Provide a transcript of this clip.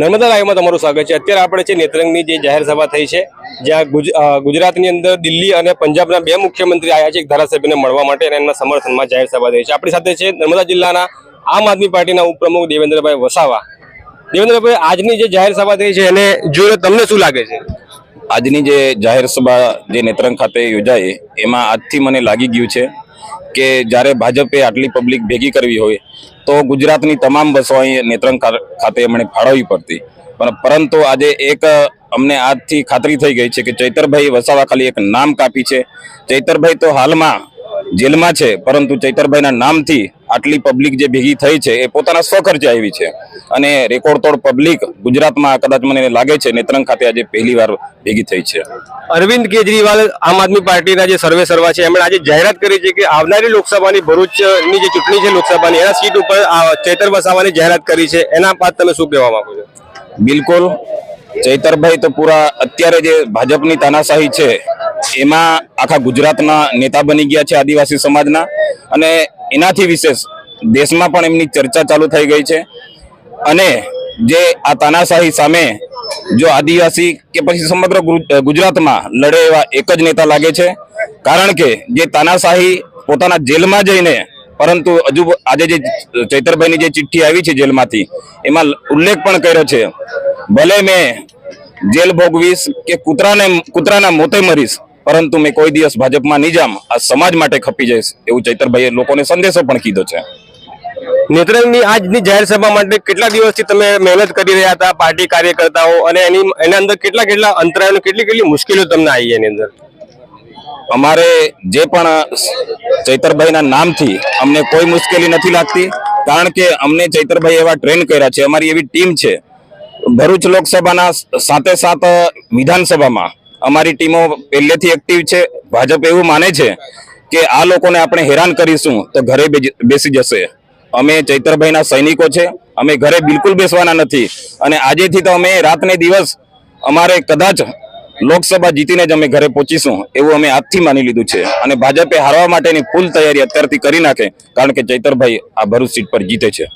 નર્મદા લાઈવમાં તમારું સ્વાગત છે. અત્યારે આપણે છે નેત્રંગની જે જાહેર સભા થઈ છે, જ્યાં ગુજ- ગુજરાતની અંદર દિલ્હી અને પંજાબના બે મુખ્યમંત્રી આવ્યા છે, એક ધારાસભ્યને મળવા માટે અને એમના સમર્થનમાં જાહેર સભા થઈ છે. આપણી સાથે છે નર્મદા જિલ્લાના આમ આદમી પાર્ટીના ઉપપ્રમુખ દેવેન્દ્રભાઈ વસાવા. દેવેન્દ્રભાઈ, આજની જે જાહેર સભા થઈ છે, એને જોઈને તમને શું લાગે છે? આજની જે જાહેર સભા જે નેત્રંગ ખાતે યોજાઈ, એમાં આજથી મને લાગી ગયું છે કે જ્યારે ભાજપે આટલી પબ્લિક ભેગી કરવી હોય, તો ગુજરાતની તમામ બસો અહીં નેત્રંગ ખાતે એમણે ફાળવવી પડતી. પણ પરંતુ આજે એક, અમને આજથી ખાતરી થઈ ગઈ છે કે ચૈતરભાઈ વસાવા ખાલી એક નામ કાપી છે. ચૈતરભાઈ તો હાલમાં જેલમાં છે, પરંતુ ચૈતરભાઈના નામથી આટલી પબ્લિક જે ભેગી થઈ છે એ પોતાના સ્વખર્ચે આવી છે. અને રેકોર્ડ તોડ પબ્લિક ગુજરાતમાં કદાચ મને લાગે છે નેત્રંગ ખાતે આજે પહેલી વાર ભેગી થઈ છે. અરવિંદ કેજરીવાલ આમ આદમી પાર્ટીના જે સર્વે સર્વા છે એમણે આજે જાહેરાત કરી છે કે આવનારી લોકસભાની ભરૂચની જે ચૂંટણી છે લોકસભાની એના સીટ ઉપર આ ચૈતર વસાવાની જાહેરાત કરી છે. એના બાદ તમે શું કહેવા માંગો છો? બિલકુલ. ચૈતરભાઈ તો પૂરા અત્યારે જે ભાજપની તાનાશાહી છે એમાં આખા ગુજરાતના નેતા બની ગયા છે આદિવાસી સમાજના. અને એનાથી વિશેષ દેશમાં પણ એમની ચર્ચા ચાલુ થઈ ગઈ છે. અને જે આ તાનાશાહી સામે જો આદિવાસી કે પછી સમગ્ર ગુજ- ગુજરાતમાં લડે એવા એક જ નેતા લાગે છે. કારણ કે જે તાનાશાહી પોતાના જેલમાં જઈને, પરંતુ હજુ આજે જે ચૈતરભાઈની જે ચિઠ્ઠી આવી છે જેલમાંથી, એમાં ઉલ્લેખ પણ કર્યો છે. ભલે મેં જેલ ભોગવીશ કે કૂતરાને, કૂતરાના મોતે મરીશ પરંતુ મેં કોઈ દિવસ ભાજપમાં નહીં જામ. આ સમાજ માટે ખપી જઈશ એવું ચૈતરભાઈએ લોકોને સંદેશો પણ કીધો છે. નેત્રંગની આજની જાહેર સભા માટે કેટલા દિવસથી તમે મહેનત કરી રહ્યા હતા પાર્ટી કાર્યકર્તાઓ અને એની એના અંદર કેટલા કેટલા અંતરાયો કેટલી કેટલી મુશ્કેલીઓ તમને આવી એની અંદર? અમારે જે પણ ચૈતરભાઈના નામથી અમને કોઈ મુશ્કેલી નથી લાગતી કારણ કે અમને ચૈતરભાઈ એવા ટ્રેન કર્યા છે. અમારી એવી ટીમ છે. ભરૂચ લોકસભાના સાથે સાથ વિધાનસભામાં અમારી ટીમો પહેલેથી એક્ટિવ છે. ભાજપ એવું માને છે કે આ લોકોને આપણે હેરાન કરીશું તો ઘરે બેસી જશે. અમે ચૈતરભાઈના સૈનિકો છે. અમે ઘરે બિલકુલ બેસવાના નથી. અને આજેથી તો અમે રાતને દિવસ અમારે કદાચ લોકસભા જીતીને જ અમે ઘરે પહોંચીશું એવું અમે આજથી માની લીધું છે. અને ભાજપે હારવા માટેની ફૂલ તૈયારી અત્યારથી કરી નાખે, કારણ કે ચૈતરભાઈ આ ભરૂચ સીટ પર જીતે છે.